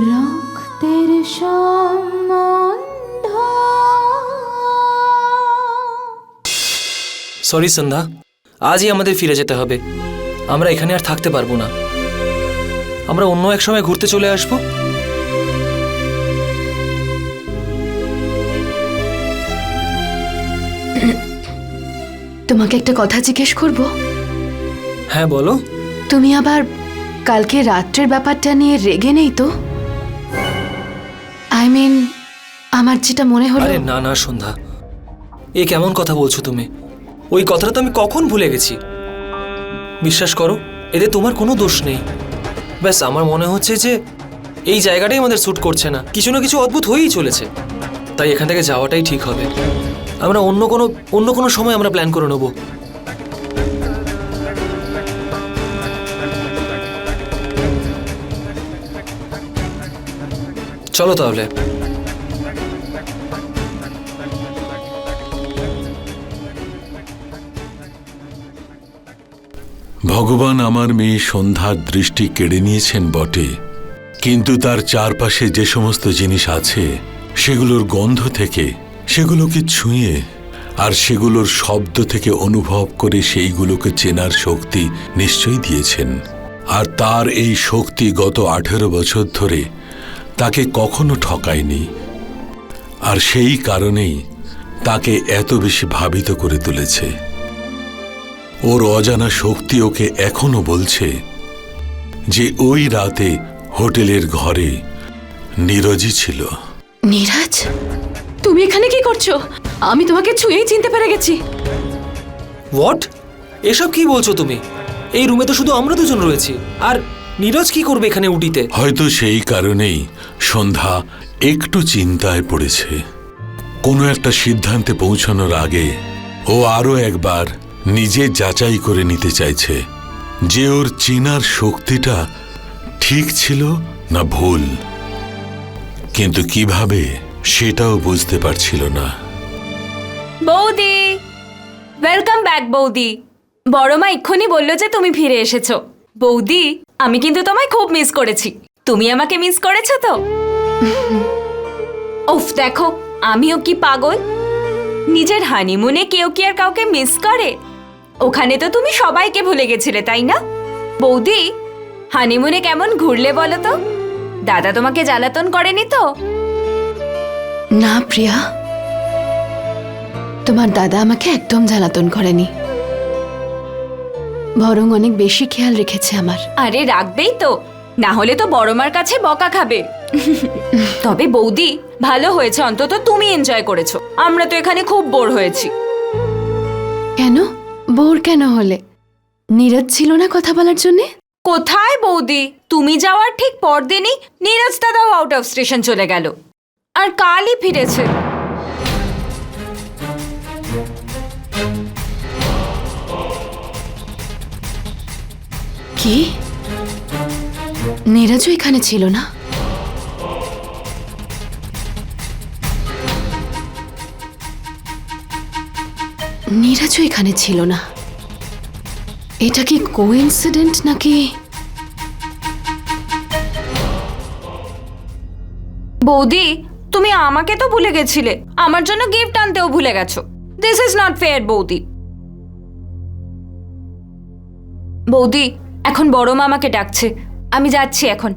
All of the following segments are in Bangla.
রক্তের সম্বন্ধ। সরি সন্ধ্যা আজই আমাদের ফিরে যেতে হবে। আমরা এখানে আর থাকতে পারব না। আমরা অন্য এক সময় ঘুরতে চলে আসব। তোমাকে একটা কথা জিজ্ঞেস করব? হ্যাঁ বলো। তুমি আবার কালকে রাত্রের ব্যাপারটা নিয়ে রেগে নেই তো? আই মিন আমার যেটা মনে হলো আরে না না, সন্ধ্যা। এ কেমন কথা বলছো তুমি? ওই কথাটা তো আমি কখন ভুলে গেছি। বিশ্বাস করো, এতে তোমার কোনো দোষ নেই। ব্যাস, আমার মনে হচ্ছে যে এই জায়গাটাই আমাদের স্যুট করছে না। কিছু না কিছু অদ্ভুত হয়েই চলেছে। তাই এখান থেকে যাওয়াটাই ঠিক হবে। আমরা অন্য কোনো অন্য কোনো সময় আমরা প্ল্যান করে নেব। চলো তাহলে। ভগবান আমার মেয়ে সন্ধ্যার দৃষ্টি কেড়ে নিয়েছেন বটে, কিন্তু তার চারপাশে যে সমস্ত জিনিস আছে, সেগুলোর গন্ধ থেকে, সেগুলোকে ছুঁয়ে, আর সেগুলোর শব্দ থেকে অনুভব করে সেইগুলোকে চেনার শক্তি নিশ্চয়ই দিয়েছেন। আর তার এই শক্তি গত আঠেরো বছর ধরে তাকে কখনো ঠকায়নি। আর সেই কারণেই তাকে এত বেশি ভাবিত করে তুলেছে। ওর অজানা শক্তি ওকে এখনও বলছে যে ওই রাতে হোটেলের ঘরে নীরজই ছিল। নীরাজ তুমি এখানে কি করছ? আমি তোমাকে ছুঁয়েই চিনতে পেরে গেছি। হোয়াট? এসব কি বলছো তুমি? এই রুমে তো শুধু আমরা দুজন রয়েছি। আর নীরজ কি করবে এখানে উটিতে? হয়তো সেই কারণেই সন্ধ্যা একটু চিন্তায় পড়েছে। কোনো একটা সিদ্ধান্তে পৌঁছানোর আগে ও আরও একবার নিজে যাচাই করে নিতে চাইছে যে ওর চেনার শক্তিটা ঠিক ছিল না ভুল। কিন্তু কীভাবে সেটাও বুঝতে পারছিল না। বৌদি ওয়েলকাম ব্যাক বৌদি। বড় মা এক্ষুনি বলল যে তুমি ফিরে এসেছ। বৌদি আমি কিন্তু তোমায় খুব মিস করেছি। তুমি আমাকে মিস করেছ তো? উফ, দেখো, আমিও কি পাগল? নিজের হানিমুনে কেউ কি আর কাউকে মিস করে? ওখানে তো তুমি সবাইকে ভুলে গেছিলে, তাই না? বৌদি হানিমুনে কেমন ঘুরলে বলো তো? দাদা তোমাকে জ্বালাতন করেনি তো? না, প্রিয়া। তোমার দাদা আমাকে একদম জ্বালাতন করেনি। বরং অনেক বেশি খেয়াল রেখেছে আমার। আরে রাখবেই তো না হলে তো বড় মার কাছে বকা খাবে। তবে বৌদি ভালো হয়েছে অন্তত তুমি এনজয় করেছ। আমরা তো এখানে খুব বোর হয়েছি। কেন? বোর কেন হলে? নীরজ ছিল না কথা বলার জন্যে? কোথায় বৌদি? তুমি যাওয়ার ঠিক পরদিনই নীরজ দাদাও আউট অফ স্টেশন চলে গেল। আর কালই ফিরেছে। কি? নীরজও এখানে ছিল না? নীরজও এখানে ছিল না। এটা কি কোইন্সিডেন্ট নাকি? বৌদি, তুমি আমাকে তো ভুলে গেছিলে। আমার জন্য গিফট আনতেও ভুলে গেছো। দিস ইজ নট ফেয়ার বৌদি। বৌদি এখন বড় মামাকে ডাকছে। আমি যাচ্ছি এখন।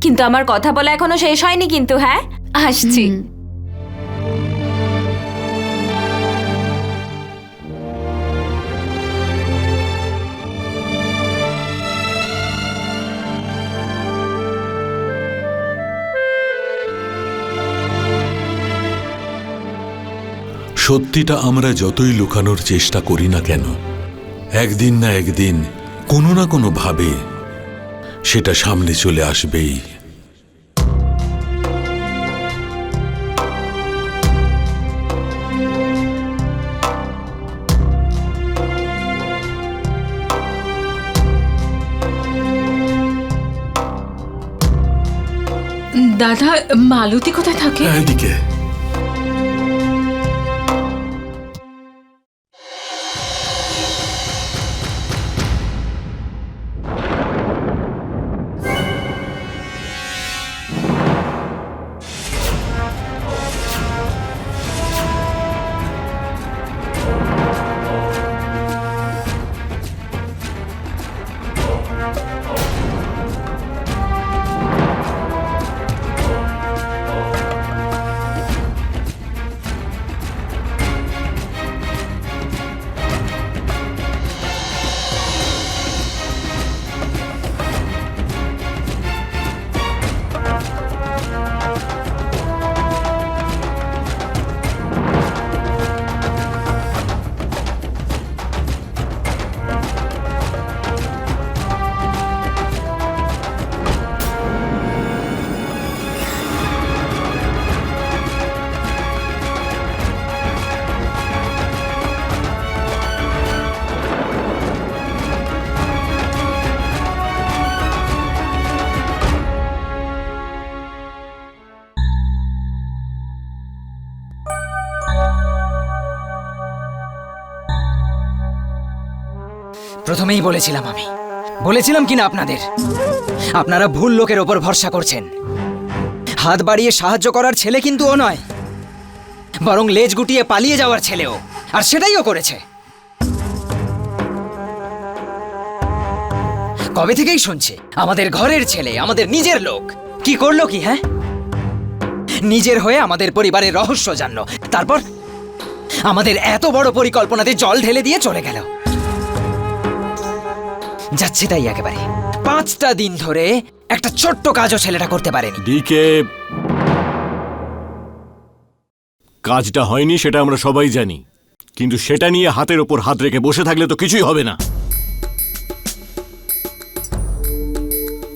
কিন্তু আমার কথা বলা এখনও শেষ হয়নি কিন্তু হ্যাঁ? আসছি। সত্যিটা আমরা যতই লুকানোর চেষ্টা করি না কেন একদিন না একদিন কোনো না কোনো ভাবে সেটা সামনে চলে আসবেই। দাদা মালতী কোথায় থাকে? এদিকে। প্রথমেই বলেছিলাম আমি। বলেছিলাম কিনা আপনাদের? আপনারা ভুল লোকের ওপর ভরসা করছেন। হাত বাড়িয়ে সাহায্য করার ছেলে কিন্তু ও নয়। বরং লেজ গুটিয়ে পালিয়ে যাওয়ার ছেলেও। আর সেটাইও করেছে। কবে থেকেই শুনছি, আমাদের ঘরের ছেলে, আমাদের নিজের লোক। কি করল কি হ্যাঁ? নিজের হয়ে আমাদের পরিবারের রহস্য জানলো। তারপর আমাদের এত বড় পরিকল্পনাতে জল ঢেলে দিয়ে চলে গেল। যাচ্ছে তাই একেবারে। পাঁচটা দিন ধরে একটা ছোট্ট কাজও ছেলেটা করতে পারেনি। ডিকে কাজটা হয়নি সেটা আমরা সবাই জানি। কিন্তু সেটা নিয়ে হাতের ওপর হাত রেখে বসে থাকলে তো কিছুই হবে না।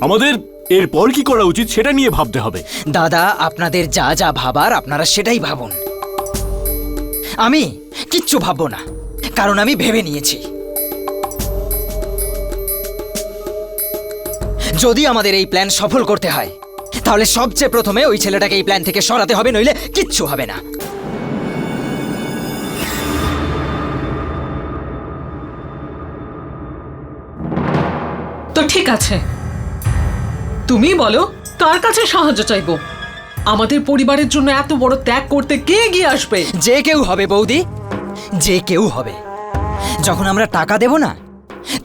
আমাদের এরপর কি করা উচিত সেটা নিয়ে ভাবতে হবে। দাদা আপনাদের যা যা ভাবার আপনারা সেটাই ভাবুন। আমি কিচ্ছু ভাববো না কারণ আমি ভেবে নিয়েছি। যদি আমাদের এই প্ল্যান সফল করতে হয় তাহলে সবচেয়ে প্রথমে ওই ছেলেটাকে এই প্ল্যান থেকে সরাতে হবে নইলে কিচ্ছু হবে না। তো ঠিক আছে। তুমি বলো কার কাছে সাহায্য চাইব? আমাদের পরিবারের জন্য এত বড় ত্যাগ করতে কে এগিয়ে আসবে? যে কেউ হবে বৌদি যে কেউ হবে। যখন আমরা টাকা দেব না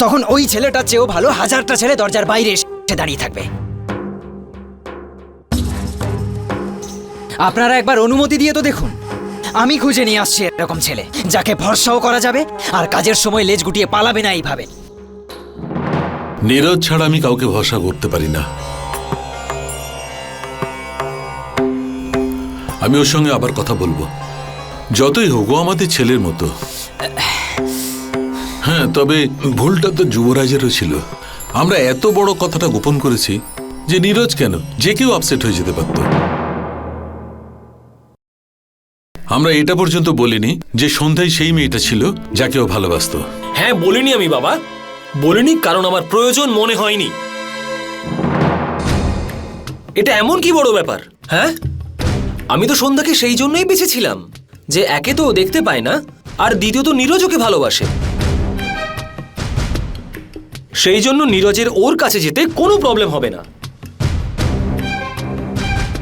তখন ওই ছেলেটার চেয়েও ভালো হাজারটা ছেলে দরজার বাইরে এসে দাঁড়িয়ে থাকবে। আপনারা একবার অনুমতি দিয়ে তো দেখুন। আমি খুঁজে নিয়ে আসছি এরকম ছেলে, যাকে ভরসাও করা যাবে আর কাজের সময় লেজ গুটিয়ে পালাবে না এইভাবে। নীরজ ছাড়া আমি কাউকে ভরসা করতে পারি না। আমি ওর সঙ্গে আবার কথা বলব। যতই হোক, ও আমাদের ছেলের মতো। হ্যাঁ তবে ভুলটা তো যুবরাজেরও ছিল। আমরা এত বড় কথাটা গোপন করেছি যে নীরজ কেন? যে কেউ আপসেট হয়ে যেতে পারত। আমরা এটা পর্যন্ত বলিনি যে সন্ধ্যায় সেই মেয়েটা ছিল যাকে ও ভালোবাসতো। হ্যাঁ বলিনি আমি বাবা। বলিনি কারণ আমার প্রয়োজন মনে হয়নি। এটা এমন কি বড় ব্যাপার হ্যাঁ? আমি তো সন্ধ্যাকে সেই জন্যই বেঁচেছিলাম যে একে তো দেখতে পায় না, আর দ্বিতীয়ত নীরজ ওকে ভালোবাসে। সেই জন্য নীরজের ওর কাছে যেতে কোনো প্রবলেম হবে না।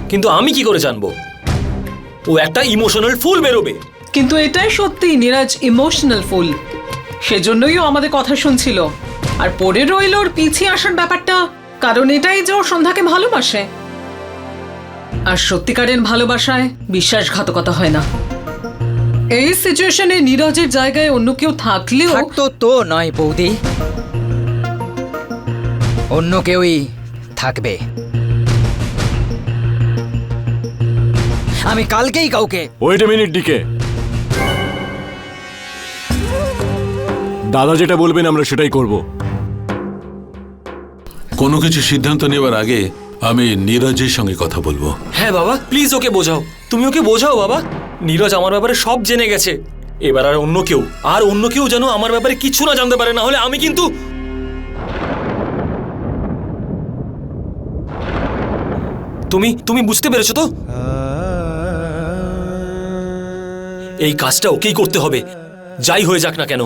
কিন্তু আমি কি করে জানব? ও একটা ইমোশনাল ফুল বেরোবে। কিন্তু এটাই সত্যি নিরাজ ইমোশনাল ফুল সেজন্যই ও আমাদের কথা শুনছিল। আর পরে রইল ওর পিছিয়ে আসার ব্যাপারটা কারণ এটাই যে ও সন্ধ্যাকে ভালোবাসে। আর সত্যিকারের ভালোবাসায় বিশ্বাসঘাতকতা হয় না। এই সিচুয়েশনে নীরজের জায়গায় অন্য কেউ থাকলেও থাকতো তো নয় বৌদি। অন্য কেউই থাকবে। আমি কালকেই কাউকে ওয়েট এ মিনিট ডিকে দাদা যেটা বলবেন আমরা সেটাই করব। কোনো কিছু সিদ্ধান্ত নেওয়ার আগে আমি নীরজের সঙ্গে কথা বলব। হ্যাঁ বাবা প্লিজ ওকে বোঝাও। তুমি ওকে বোঝাও বাবা। নীরজ আমার ব্যাপারে সব জেনে গেছে। এবার আর অন্য কেউ আর অন্য কেউ যেন আমার ব্যাপারে কিছু না জানতে পারে না হলে আমি কিন্তু তুমি তুমি বুঝতে পেরেছ তো? এই কাজটা ওকেই করতে হবে। যাই হয়ে যাক না কেন।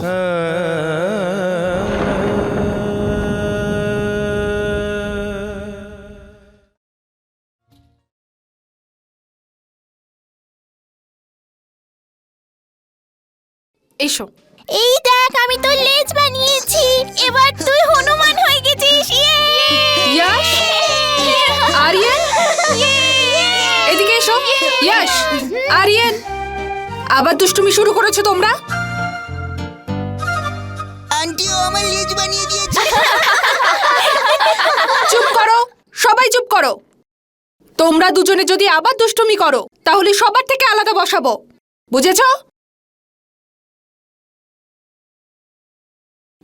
এসো। এই দেখ আমি তোর লেজ বানিয়েছি। এবার তুই হনুমান হয়ে গেছিস ইয়াশ! আরিয়ান? এদিকে এসো। ইয়াশ আরিয়ান আবার দুষ্টুমি শুরু করেছ তোমরা? আন্টিও আমার লেজ বানিয়ে দিয়েছে। চুপ করো সবাই চুপ করো। তোমরা দুজনে যদি আবার দুষ্টুমি করো তাহলে সবার থেকে আলাদা বসাবো। বুঝেছ?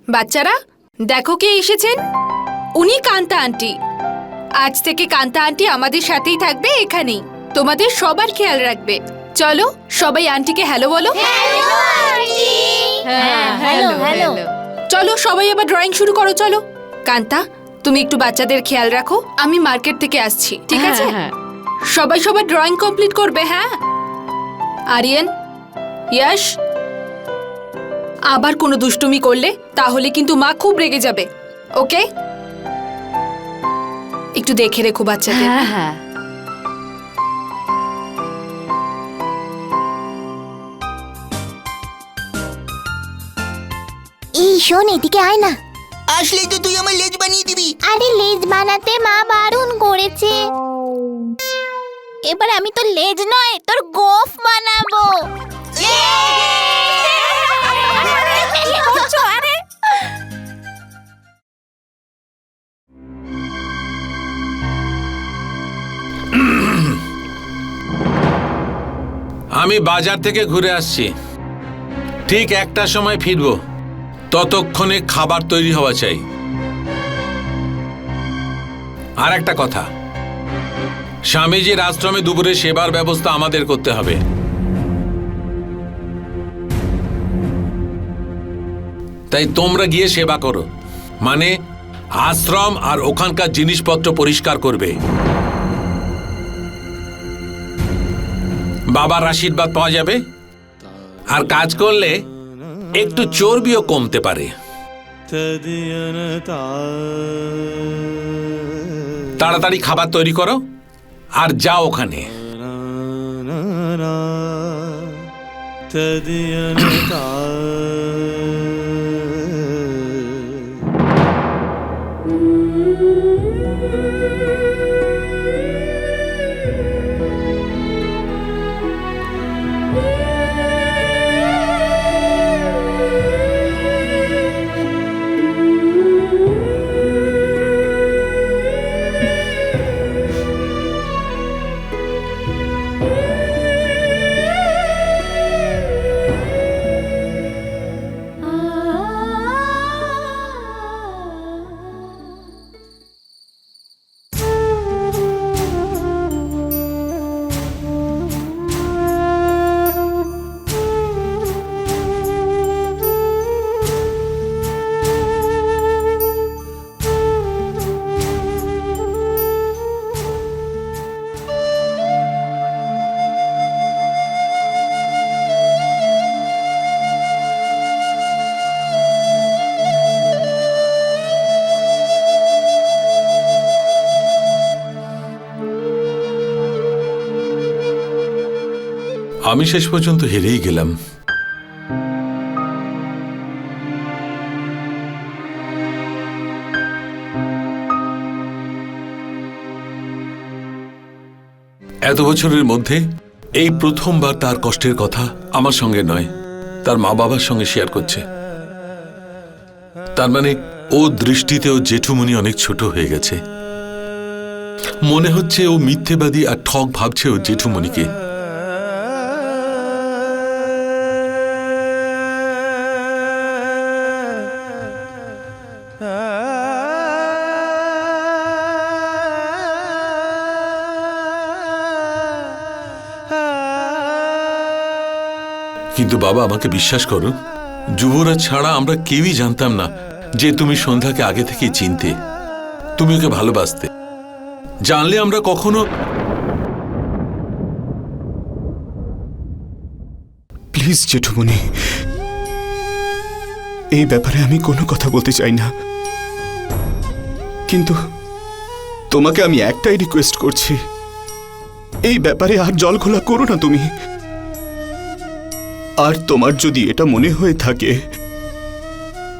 বাচ্চারা দেখো কে এসেছেন। উনি কান্তা আন্টি। আজ থেকে কান্তা আন্টি আমাদের সাথেই থাকবে এখানেই। তোমাদের সবার খেয়াল রাখবে। চলো সবাই আন্টিকে হ্যালো বলো। হ্যাঁ হ্যালো চলো সবাই আবার ড্রয়িং শুরু করো চলো। কান্তা তুমি একটু বাচ্চাদের খেয়াল রাখো। আমি মার্কেট থেকে আসছি ঠিক আছে? সবাই সবার ড্রয়িং কমপ্লিট করবে হ্যাঁ? আরিয়ান ইয়াশ আবার কোনো দুষ্টুমি করলে তাহলে কিন্তু মা খুব রেগে যাবে ওকে একটু দেখে রেখো বাচ্চাকে। হ্যাঁ হ্যাঁ। এই শোন এদিকে আয় না। আসলেই তো তুই আমার লেজ বানিয়ে দিবি। আরে লেজ বানাতে মা বারণ করেছে। এবার আমি তোর লেজ নয় তোর গোফ বানাবো। আমি বাজার থেকে ঘুরে আসছি। ঠিক একটা সময় ফিরবো। ততক্ষণে খাবার তৈরি হওয়া চাই। আর একটা কথা। স্বামীজির আশ্রমে দুপুরে সেবার ব্যবস্থা আমাদের করতে হবে। তাই তোমরা গিয়ে সেবা করো। মানে আশ্রম আর ওখানকার জিনিসপত্র পরিষ্কার করবে। বাবার আশীর্বাদ পাওয়া যাবে আর কাজ করলে একটু চর্বিও কমতে পারে তাড়াতাড়ি খাবার তৈরি করো আর যাও ওখানে আমি শেষ পর্যন্ত হেরেই গেলাম। এত বছরের মধ্যে এই প্রথমবার তার কষ্টের কথা আমার সঙ্গে নয়, তার মা বাবার সঙ্গে শেয়ার করছে। তার মানে ও দৃষ্টিতেও জেঠুমনি অনেক ছোট হয়ে গেছে। মনে হচ্ছে ও মিথ্যেবাদী আর ঠক ভাবছে ও জেঠুমনিকে কিন্তু বাবা, আমাকে বিশ্বাস করো, যুবরাজ ছাড়া আমরা কেউই জানতাম না যে তুমি সন্ধ্যাকে আগে থেকে চিনতে। তুমি ওকে ভালোবাসতে। জানলে আমরা কখনো প্লিজ জেঠুমনি এই ব্যাপারে আমি কোনো কথা বলতে চাই না। কিন্তু তোমাকে আমি একটাই রিকোয়েস্ট করছি। এই ব্যাপারে আর জল খোলা করো না তুমি। আর তোমার যদি এটা মনে হয়ে থাকে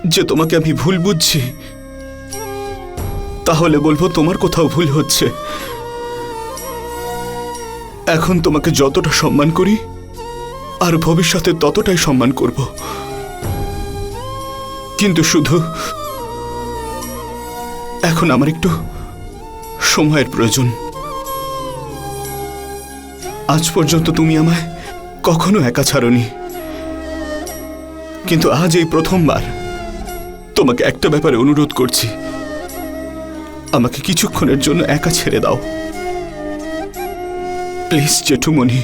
যে তোমাকে আমি ভুল বুঝছি, তাহলে বলব তোমার কোথাও ভুল হচ্ছে। এখন তোমাকে যতটা সম্মান করি, আর ভবিষ্যতে ততটাই সম্মান করব। কিন্তু শুধু এখন আমার একটু সময়ের প্রয়োজন। আজ পর্যন্ত তুমি আমায় কখনো একা ছাড়নি। কিন্তু আজ এই প্রথমবার। তোমাকে একটা ব্যাপারে অনুরোধ করছি। আমাকে কিছুক্ষণের জন্য একা ছেড়ে দাও। প্লিজ, জেঠুমণি।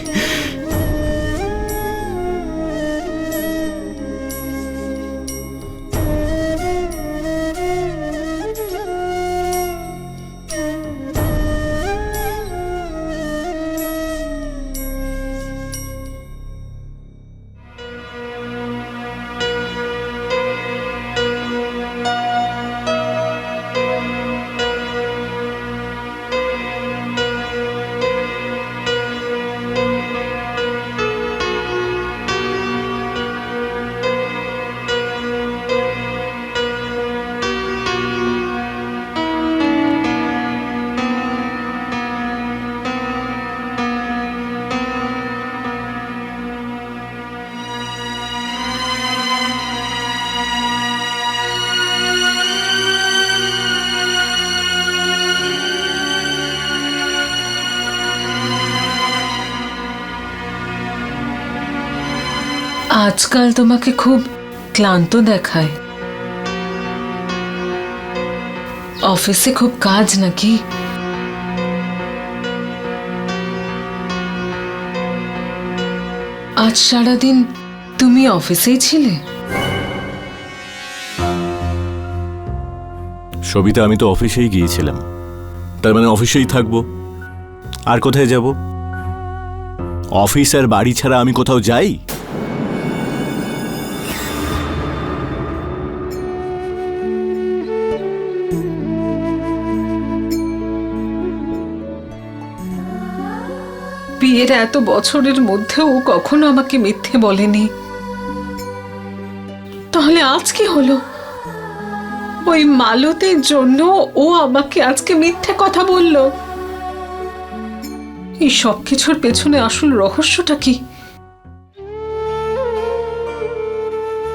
আজকাল তোমাকে খুব ক্লান্ত দেখায়। অফিসে খুব কাজ নাকি? আজ সারাদিন তুমি অফিসেই ছিলে? সবিতা, আমি তো অফিসেই গিয়েছিলাম। তার মানে অফিসেই থাকব। আর কোথায় যাব? অফিস আর বাড়ি ছাড়া আমি কোথাও যাই? বিয়ের এত বছরের মধ্যেও ও কখনো আমাকে মিথ্যে বলেনি। তাহলে আজ কি হলো? ওই মালতের জন্য ও আমাকে আজকে মিথ্যে কথা বলল। এই সব কিছুর পেছনে আসল রহস্যটা কি?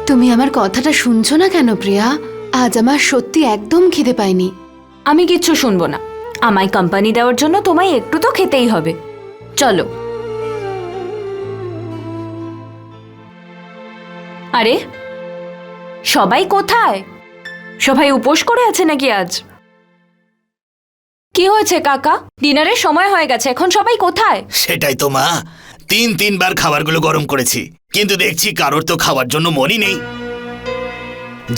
তুমি আমার কথাটা শুনছো না কেন প্রিয়া? আজ আমার সত্যি একদম খিদে পায়নি। আমি কিচ্ছু শুনব না। আমায় কোম্পানি দেওয়ার জন্য তোমায় একটু তো খেতেই হবে। চলো। আরে সবাই কোথায়? সবাই উপোস করে আছে নাকি আজ? কি হয়েছে কাকা? ডিনারের সময় হয়ে গেছে এখন সবাই কোথায়? সেটাই তো মা। তিন তিনবার খাবারগুলো গরম করেছি। কিন্তু দেখছি কারোর তো খাওয়ার জন্য মনই নেই।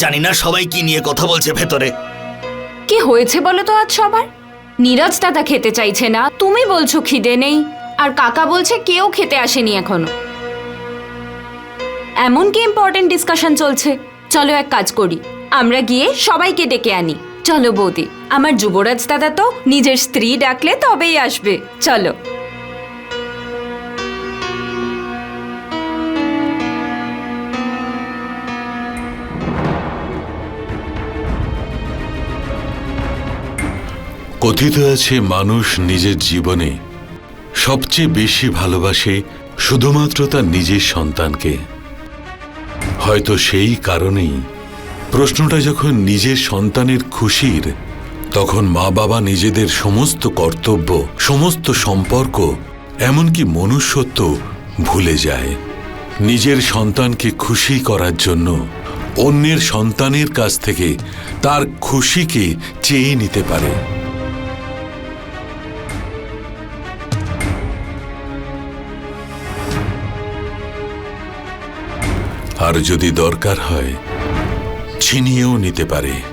জানি না সবাই কি নিয়ে কথা বলছে ভেতরে। কি হয়েছে বলো তো আজ সবার? নীরজ দাদা খেতে চাইছে না তুমি বলছো খিদে নেই। আর কাকা বলছে কেউ খেতে আসেনি এখনও। এমন কি ইম্পর্টেন্ট ডিসকাশন চলছে। চলো এক কাজ করি। আমরা গিয়ে সবাইকে ডেকে আনি। চলো বৌদি, আমার যুবরাজ দাদা তো নিজের স্ত্রী ডাকলে তবেই আসবে। চলো। কথিত আছে, মানুষ নিজের জীবনে সবচেয়ে বেশি ভালোবাসে শুধুমাত্র তার নিজের সন্তানকে। হয়তো সেই কারণেই প্রশ্নটা যখন নিজের সন্তানের খুশির, তখন মা বাবা নিজেদের সমস্ত কর্তব্য, সমস্ত সম্পর্ক, এমনকি মনুষ্যত্ব ভুলে যায়। নিজের সন্তানকে খুশি করার জন্য অন্যের সন্তানের কাছ থেকে তার খুশিকে চেয়ে নিতে পারে। আর যদি দরকার হয় ছিনিয়েও নিতে পারে।